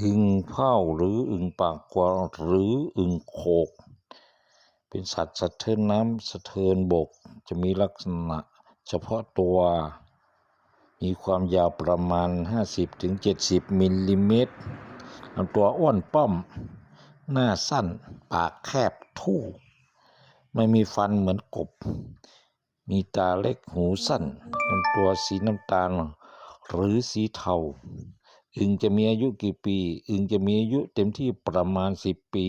อึ่งเผาหรืออึ่งปากกวาหรืออึ่งโขก เป็นสัตว์สะเทินน้ำสะเทินบก จะมีลักษณะเฉพาะตัว มีความยาวประมาณ 50-70 มิลลิเมตรลำตัวอ้วนป้อม หน้าสั้น ปากแคบทู่ ไม่มีฟันเหมือนกบ มีตาเล็กหูสั้นลำตัวสีน้ำตาล หรือสีเทา อึ่งจะมีอายุกี่ปี อึ่งจะมีอายุเต็มที่ประมาณ10ปี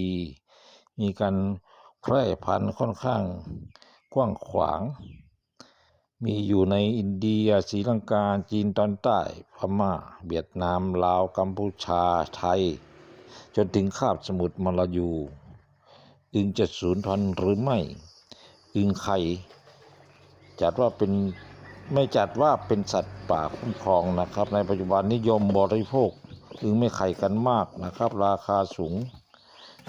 มีการแพร่พันธุ์ค่อนข้างกว้างขวาง มีอยู่ในอินเดียศรีลังกาจีนตอนใต้ พม่า เวียดนาม ลาว กัมพูชา ไทย จนถึงคาบสมุทรมลายู อึ่งจะสูญพันธุ์หรือไม่ อึ่งไข่จัดว่าเป็น ไม่จัดว่าเป็นสัตว์ป่าคุ้มครองนะครับ ในปัจจุบันนิยมบริโภคอึ่งไม่ไข่กันมากนะครับ ราคาสูง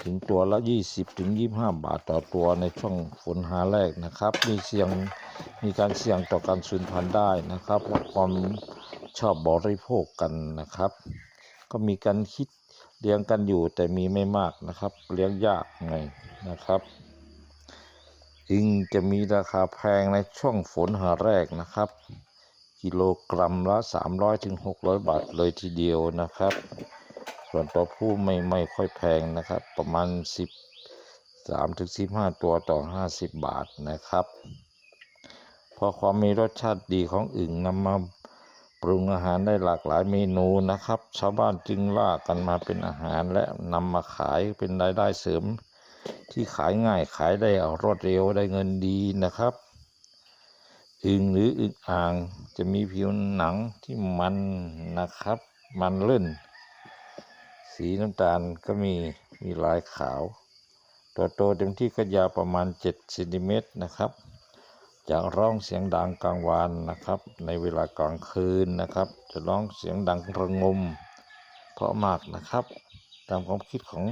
ถึงตัวละ 20ถึง25 บาทต่อตัวในช่วงฝนหาแรกนะครับ มีเสี่ยงมีการเสี่ยงต่อการสูญพันธุ์ได้นะครับเพราะความชอบบริโภคกันนะครับ ก็มีการคิดเลี้ยงกันอยู่แต่มีไม่มากนะครับ เลี้ยงยากไงนะครับ อึงจะมีราคาแพงในช่วงฝนหาแรกนะครับ กิโลกรัมละ 300ถึง600 บาทเลยทีเดียวนะครับ ส่วนตัวผู้ไม่ไม่ค่อยแพงนะครับ ประมาณ 13ถึง15 ตัวต่อ 50 บาทนะครับ พอความมีรสชาติดีของอึ่งนำมาปรุงอาหารได้หลากหลายเมนูนะครับ ชาวบ้านจึงล่ากันมาเป็นอาหารและนำมาขายเป็นรายได้เสริม ที่ขายง่ายขายได้รวดเร็วได้เงินดีนะครับอึ่งหรืออึ่งอ่างจะมีผิวหนังที่มันนะครับ มันลื่น สีน้ำตาลก็มีมีลายขาว ตัวโตเต็มที่ก็ยาวประมาณ7เซนติเมตรนะครับจะร้องเสียงดังกลางวันนะครับ ในเวลากลางคืนนะครับ จะร้องเสียงดังระงม เพราะมากนะครับ ตามความคิดของ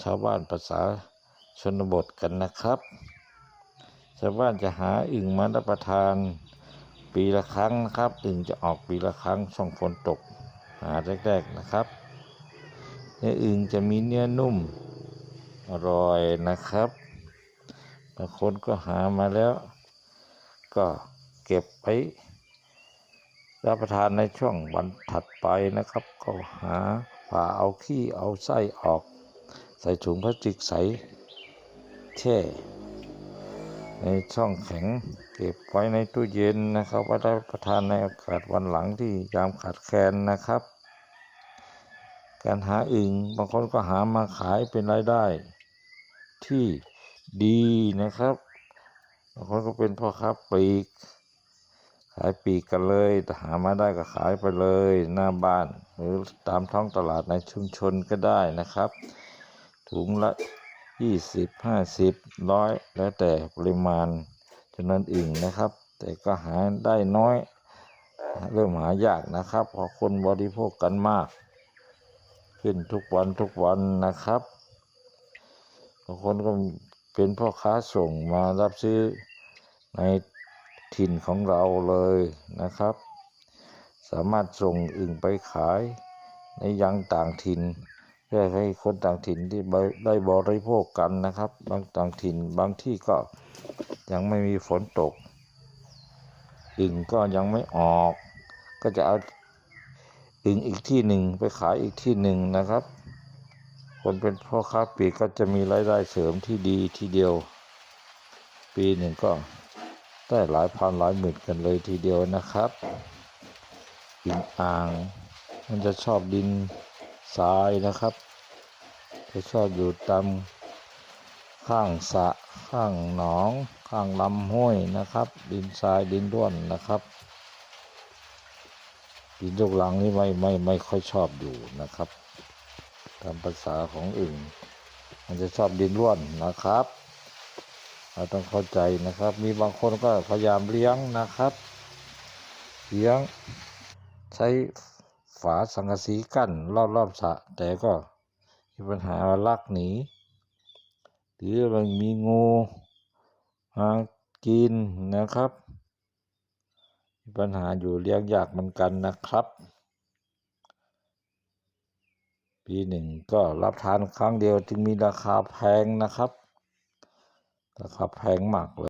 ชาวบ้านภาษา ชนบทกันนะครับ ชาวบ้านจะหาอึ่งมารับประทานปีละครั้งนะครับ อึ่งจะออกปีละครั้งช่วงฝนตก หาแรกๆนะครับเนื้ออึ่งจะมีเนื้อนุ่มอร่อยนะครับบางคนก็หามาแล้ว ก็เก็บไว้รับประทานในช่วงวันถัดไปนะครับ ก็หาผ่าเอาขี้เอาไส้ออก ใส่ถุงพลาสติกใส แช่ในช่องแข็งเก็บไว้ในตู้เย็นนะครับไว้รับประทานในโอกาสวันหลังที่ยามขาดแคลนนะครับ การหาอึ่งบางคนก็หามาขายเป็นรายได้ ที่ดีนะครับบางคนก็เป็นพ่อค้าปลีก ขายปลีกกันเลยแต่หามาได้ก็ขายไปเลยหน้าบ้าน หรือตามท้องตลาดในชุมชนก็ได้นะครับ ถุงละ ยี่สิบห้าสิบร้อยแล้วแต่ปริมาณจำนวนอึ่งนะครับ แต่ก็หาได้น้อย เริ่มหายากนะครับพราะคนบริโภคกันมาก ขึ้นทุกวันทุกวันนะครับบางคนก็เป็นพ่อค้าส่งมารับซื้อในถิ่นของเราเลยนะครับ สามารถส่งอึ่งไปขายในยังต่างถิ่น เพื่อให้คนต่างถิ่นที่ได้บริโภคกันนะครับ บางต่างถิ่นบางที่ก็ยังไม่มีฝนตกอึ่งก็ยังไม่ออก ก็จะเอาอึ่งอีกที่หนึ่งไปขายอีกที่หนึ่งนะครับ คนเป็นพ่อค้าปลีกก็จะมีรายได้เสริมที่ดีทีเดียว ปีหนึ่งก็ได้หลายพันหลายหมื่นกันเลยทีเดียวนะครับอึ่งอ่าง มันจะชอบดิน ทรายนะครับจะชอบอยู่ตามข้างสะข้างหนอง ข้างลำห้วยนะครับ ดินทรายดินด้วนนะครับ ดินยกหลังนี่ไม่ไม่ไม่ค่อยชอบอยู่นะครับตามภาษาของอึ่งมันจะชอบดินร่วนนะครับ เราต้องเข้าใจนะครับ มีบางคนก็พยายามเลี้ยงนะครับ เลี้ยงใช้ ฝาสังกะสีกั้นรอบรอบสะแต่ก็มีปัญหาลักหนี หรือมันมีงูมากินนะครับ มีปัญหาอยู่เลี้ยงยากเหมือนกันนะครับ ปีหนึ่งก็รับทานครั้งเดียวจึงมีราคาแพงนะครับ ราคาแพงมากเลย